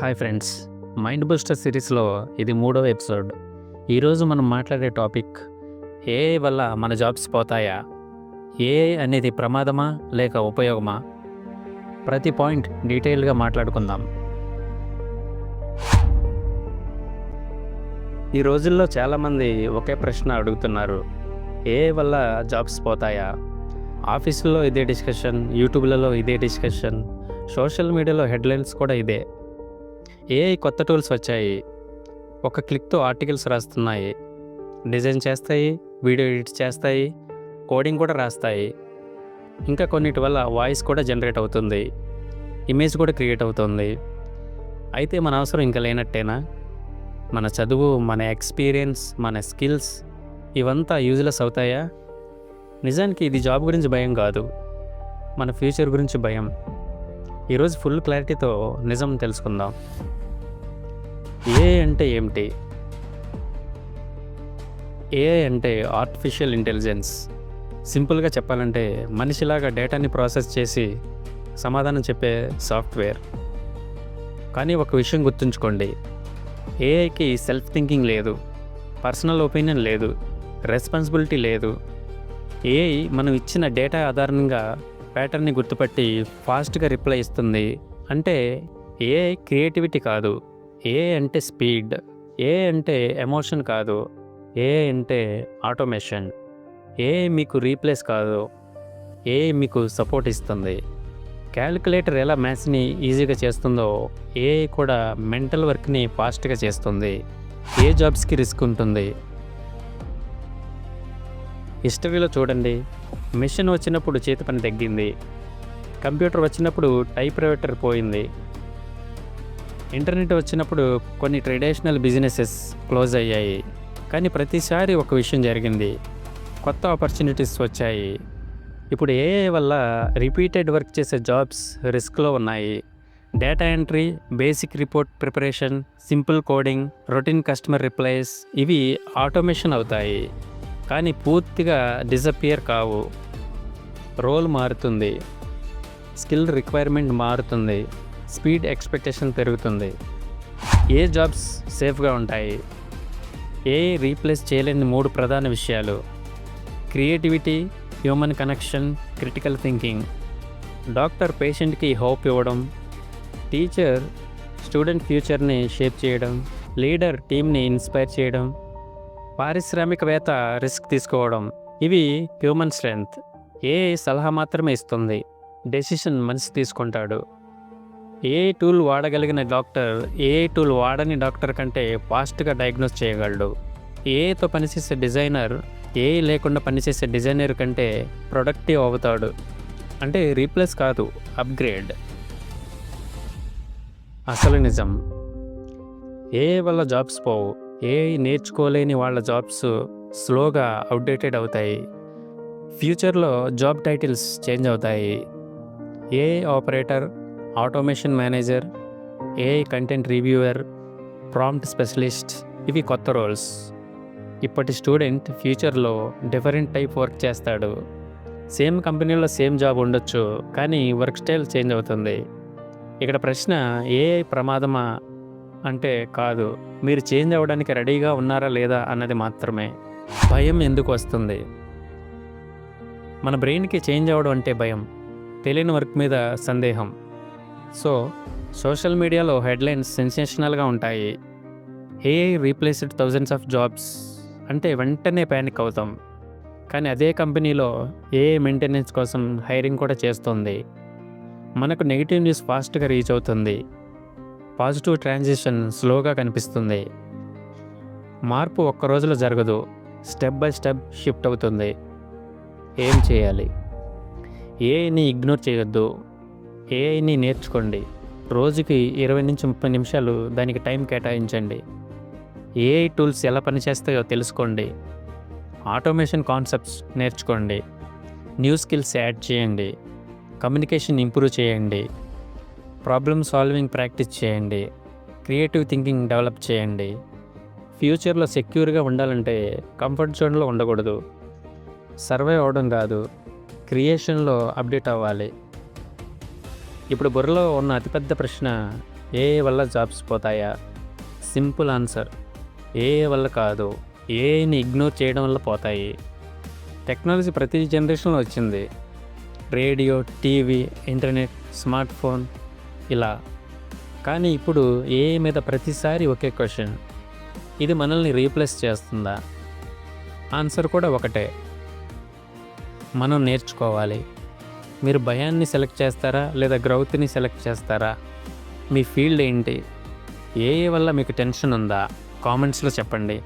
Hi friends. Mind booster సిరీస్లో ఇది మూడవ ఎపిసోడ్. ఈరోజు మనం మాట్లాడే టాపిక్ ఏఐ వల్ల మన జాబ్స్ పోతాయా? ఏఐ అనేది ప్రమాదమా లేక ఉపయోగమా? ప్రతి పాయింట్ డీటెయిల్గా మాట్లాడుకుందాం. ఈ రోజుల్లో చాలామంది ఒకే ప్రశ్న అడుగుతున్నారు. ఏఐ వల్ల జాబ్స్ పోతాయా? ఆఫీసుల్లో ఇదే డిస్కషన్ యూట్యూబ్లలో ఇదే డిస్కషన్ సోషల్ మీడియాలో హెడ్లైన్స్ కూడా ఇదే. ఏఐ కొత్త టూల్స్ వచ్చాయి. ఒక క్లిక్తో ఆర్టికల్స్ రాస్తున్నాయి. డిజైన్ చేస్తాయి వీడియో ఎడిట్ చేస్తాయి కోడింగ్ కూడా రాస్తాయి. ఇంకా కొన్నిటి వల్ల వాయిస్ కూడా జనరేట్ అవుతుంది. ఇమేజ్ కూడా క్రియేట్ అవుతుంది. అయితే మన అవసరం ఇంకా లేనట్టేనా? మన చదువు మన ఎక్స్పీరియన్స్ మన స్కిల్స్ ఇవంతా యూజ్లెస్ అవుతాయా? నిజానికి ఇది జాబ్ గురించి భయం కాదు. మన ఫ్యూచర్ గురించి భయం. ఈరోజు ఫుల్ క్లారిటీతో నిజం తెలుసుకుందాం. ఏ అంటే ఏమిటి? ఏఐ అంటే ఆర్టిఫిషియల్ ఇంటెలిజెన్స్ సింపుల్గా చెప్పాలంటే మనిషిలాగా డేటాని ప్రాసెస్ చేసి సమాధానం చెప్పే సాఫ్ట్వేర్ కానీ ఒక విషయం గుర్తుంచుకోండి. ఏఐకి సెల్ఫ్ థింకింగ్ లేదు. పర్సనల్ ఒపీనియన్ లేదు. రెస్పాన్సిబిలిటీ లేదు. ఏఐ మనం ఇచ్చిన డేటా ఆధారంగా ప్యాటర్న్ని గుర్తుపట్టి ఫాస్ట్గా రిప్లై ఇస్తుంది. అంటే ఏఐ క్రియేటివిటీ కాదు. ఏ అంటే స్పీడ్. ఏ అంటే ఎమోషన్ కాదు. ఏ అంటే ఆటోమేషన్. ఏ మీకు రీప్లేస్ కాదు. ఏ మీకు సపోర్ట్ ఇస్తుంది. క్యాలిక్యులేటర్ ఎలా మ్యాథ్స్ని ఈజీగా చేస్తుందో ఏ కూడా మెంటల్ వర్క్ని ఫాస్ట్గా చేస్తుంది. ఏ జాబ్స్కి రిస్క్ ఉంటుంది? హిస్టరీలో చూడండి. మిషన్ వచ్చినప్పుడు చేతి పని తగ్గింది. కంప్యూటర్ వచ్చినప్పుడు టైప్ రైటర్ పోయింది. ఇంటర్నెట్ వచ్చినప్పుడు కొన్ని ట్రెడిషనల్ బిజినెసెస్ క్లోజ్ అయ్యాయి. కానీ ప్రతిసారి ఒక విషయం జరిగింది. కొత్త ఆపర్చునిటీస్ వచ్చాయి. ఇప్పుడు ఏఐ వల్ల రిపీటెడ్ వర్క్ చేసే జాబ్స్ రిస్క్లో ఉన్నాయి. Data entry basic report preparation simple coding routine customer replies ఇవి ఆటోమేషన్ అవుతాయి. కానీ పూర్తిగా డిసపియర్ కావు. రోల్ మారుతుంది. స్కిల్ రిక్వైర్మెంట్ మారుతుంది. స్పీడ్ ఎక్స్పెక్టేషన్ పెరుగుతుంది. ఏ జాబ్స్ సేఫ్గా ఉంటాయి? ఏ రీప్లేస్ చేయలేని మూడు ప్రధాన విషయాలు. Creativity human connection critical thinking doctor పేషెంట్కి హోప్ ఇవ్వడం. టీచర్ స్టూడెంట్ ఫ్యూచర్ని షేప్ చేయడం. లీడర్ టీమ్ని ఇన్స్పైర్ చేయడం. పారిశ్రామికవేత్త రిస్క్ తీసుకోవడం ఇవి హ్యూమన్ స్ట్రెంగ్త్. ఏ సలహా మాత్రమే ఇస్తుంది. డెసిషన్ మనిషి తీసుకుంటాడు. ఏ టూల్ వాడగలిగిన డాక్టర్ ఏ టూల్ వాడని డాక్టర్ కంటే ఫాస్ట్గా డయాగ్నోస్ చేయగలడు. ఏతో పనిచేసే డిజైనర్ ఏ లేకుండా పనిచేసే డిజైనర్ కంటే ప్రొడక్టివ్ అవుతాడు. అంటే రీప్లేస్ కాదు అప్గ్రేడ్. అసలు నిజం. ఏ వల్ల జాబ్స్ పోవు. ఏఐ నేర్చుకోలేని వాళ్ళ జాబ్స్ స్లోగా అవుట్డేటెడ్ అవుతాయి. ఫ్యూచర్లో జాబ్ టైటిల్స్ చేంజ్ అవుతాయి. AI operator automation manager AI content reviewer prompt specialist ఇవి కొత్త రోల్స్. ఇప్పటి స్టూడెంట్ ఫ్యూచర్లో డిఫరెంట్ టైప్ వర్క్ చేస్తాడు. సేమ్ కంపెనీలో సేమ్ జాబ్ ఉండొచ్చు కానీ వర్క్ స్టైల్ చేంజ్ అవుతుంది. ఇక్కడ ప్రశ్న ఏఐ ప్రమాదమా? అంటే కాదు మీరు చేంజ్ అవ్వడానికి రెడీగా ఉన్నారా లేదా అన్నది మాత్రమే. భయం ఎందుకు వస్తుంది? మన బ్రెయిన్కి చేంజ్ అవ్వడం అంటే భయం తెలియని వర్క్ మీద సందేహం. సో సోషల్ మీడియాలో హెడ్లైన్స్ సెన్సేషనల్గా ఉంటాయి. AI replaced thousands of jobs అంటే వెంటనే ప్యానిక్ అవుతాం. కానీ అదే కంపెనీలో ఏఐ మెయింటెనెన్స్ కోసం హైరింగ్ కూడా చేస్తుంది. మనకు నెగిటివ్ న్యూస్ ఫాస్ట్గా రీచ్ అవుతుంది. పాజిటివ్ ట్రాన్సిషన్ స్లోగా కనిపిస్తుంది. మార్పు ఒక్క రోజులో జరగదు. స్టెప్ బై స్టెప్ షిఫ్ట్ అవుతుంది. ఏం చేయాలి? ఏఐని ఇగ్నోర్ చేయొద్దు. ఏఐని నేర్చుకోండి. రోజుకి ఇరవై నుంచి ముప్పై నిమిషాలు దానికి టైం కేటాయించండి. ఏఐ టూల్స్ ఎలా పనిచేస్తాయో తెలుసుకోండి. ఆటోమేషన్ కాన్సెప్ట్స్ నేర్చుకోండి. న్యూ స్కిల్స్ యాడ్ చేయండి. కమ్యూనికేషన్ ఇంప్రూవ్ చేయండి. ప్రాబ్లమ్ సాల్వింగ్ ప్రాక్టీస్ చేయండి. క్రియేటివ్ థింకింగ్ డెవలప్ చేయండి. ఫ్యూచర్లో సెక్యూర్గా ఉండాలంటే కంఫర్ట్ జోన్లో ఉండకూడదు. సర్వైవ్ అవ్వడం కాదు క్రియేషన్లో అప్డేట్ అవ్వాలి. ఇప్పుడు బుర్రలో ఉన్న అతిపెద్ద ప్రశ్న ఏ వల్ల జాబ్స్ పోతాయా? సింపుల్ ఆన్సర్ ఏ వల్ల కాదు ఏని ఇగ్నోర్ చేయడం వల్ల పోతాయి. టెక్నాలజీ ప్రతి జనరేషన్లో వచ్చింది. Radio TV internet smart phone ఇలా. కానీ ఇప్పుడు ఏఐ మీద ప్రతిసారి ఒకే క్వశ్చన్ ఇది మనల్ని రీప్లేస్ చేస్తుందా? ఆన్సర్ కూడా ఒకటే. మనం నేర్చుకోవాలి. మీరు భయాన్ని సెలెక్ట్ చేస్తారా? లేదా గ్రౌత్ని సెలెక్ట్ చేస్తారా? మీ ఫీల్డ్ ఏంటి? ఏ వల్ల మీకు టెన్షన్ ఉందా? కామెంట్స్లో చెప్పండి.